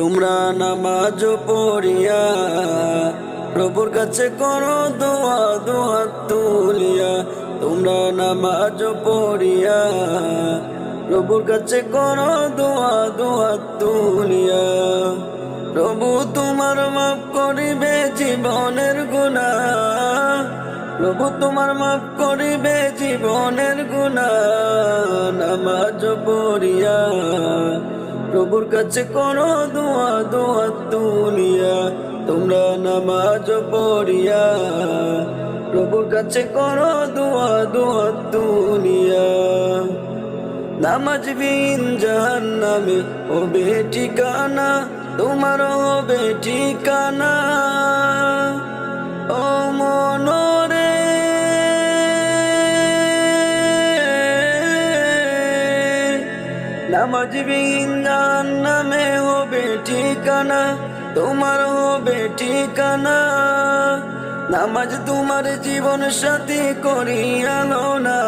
তোমরা নামাজ পড়িয়া প্রভুর কাছে করো দোয়া দোয়া তুলিয়া। তোমরা নামাজ পড়িয়া প্রভুর কাছে করো দোয়া দোয়া তুলিয়া। প্রভু তোমার মাফ করিবে জীবনের গুণা। প্রভু তোমার মাফ করিবে জীবনের গুণা। নামাজ পড়িয়া প্রভুর কাছে করো দোয়া দোয়া তুলিয়া। তোমরা নামাজ পড়িয়া প্রভুর কাছে করো দোয়া দোয়া তুলিয়া। নামাজ বিন জাহান নামে হবে ঠিকানা তোমার হবে ঠিকানা। নামাজ বিন জাহান্নামে হবে ঠিকানা তোমার হবে ঠিকানা নামাজ তোমার জীবন সাথী করিয়ালো না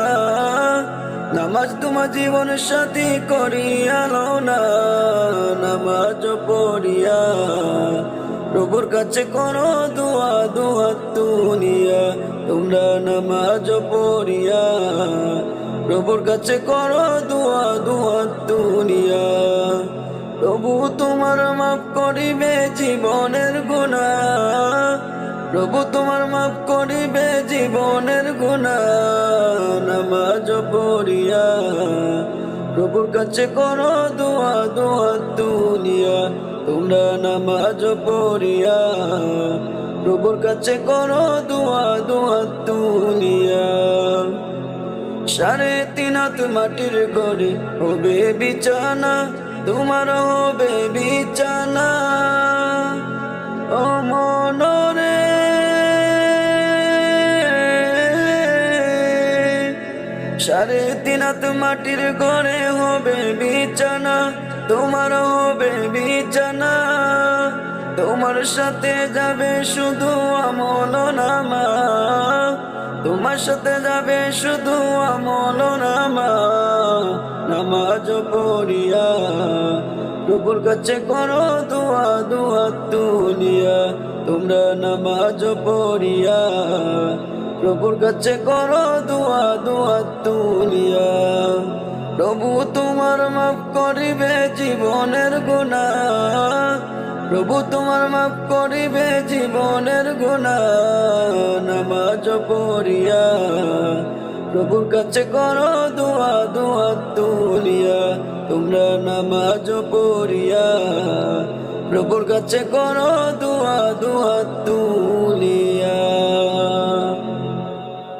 নামাজ তোমার জীবন সাথী করিয়ালো না নামাজ পড়িয়া প্রভুর কাছে করো দোয়া দোয়া তুলিয়া তোমরা নামাজ পড়িয়া প্রভুর কাছে করো দোয়া দোয়া তুলিয়া প্রভু তোমার মাফ করিবে জীবনের গুণা। প্রভু তোমার মাফ করিবে জীবনের গুণা। নামাজ পড়িয়া প্রভুর কাছে করো দোয়া দোয়া দুনিয়া। তোমরা নামাজ পড়িয়া প্রভুর কাছে করো দোয়া দোয়া সাড়ে তিন হাত মাটির ঘরে হবে বিছানা, তোমার হবে বিছানা। ও মনরে। সাড়ে তিন হাত মাটির ঘরে হবে বিছানা, তোমার হবে বিছানা। তোমার সাথে যাবে শুধু আমল নামা। তোমার সাথে যাবে শুধু আমল নামা নামাজ পড়িয়া। প্রভুর কাছে করো দোয়া দোয়া তুলিয়া, তোমরা নামাজ পড়িয়া। প্রভুর কাছে করো দোয়া দোয়া তুলিয়া। প্রভু তোমার মাফ করিবে জীবনের গুণা প্রভু তোমার মাফ করিবে জীবনের গুণা নামাজ পড়িয়া, প্রভুর কাছে করো দোয়া দোয়া তুলিয়া। তোমরা নামাজ পড়িয়া, প্রভুর কাছে করো দোয়া দোয়া তুলিয়া।